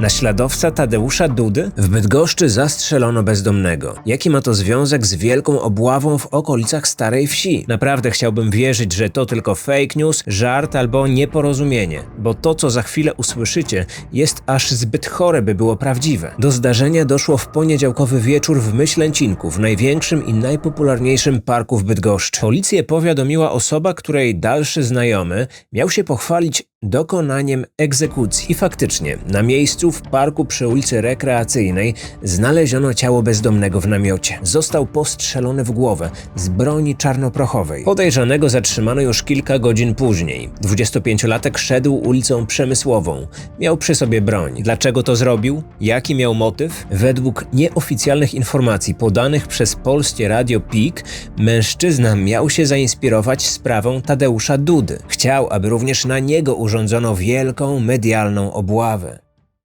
Naśladowca Tadeusza Dudy? W Bydgoszczy zastrzelono bezdomnego. Jaki ma to związek z wielką obławą w okolicach Starej Wsi? Naprawdę chciałbym wierzyć, że to tylko fake news, żart albo nieporozumienie, bo to, co za chwilę usłyszycie, jest aż zbyt chore, by było prawdziwe. Do zdarzenia doszło w poniedziałkowy wieczór w Myślęcinku, w największym i najpopularniejszym parku w Bydgoszczy. Policję powiadomiła osoba, której dalszy znajomy miał się pochwalić dokonaniem egzekucji. I faktycznie, na miejscu w parku przy ulicy Rekreacyjnej znaleziono ciało bezdomnego w namiocie. Został postrzelony w głowę z broni czarnoprochowej. Podejrzanego zatrzymano już kilka godzin później. 25-latek szedł ulicą Przemysłową. Miał przy sobie broń. Dlaczego to zrobił? Jaki miał motyw? Według nieoficjalnych informacji podanych przez polskie radio PIK, mężczyzna miał się zainspirować sprawą Tadeusza Dudy. Chciał, aby również na niego urządzono wielką medialną obławę.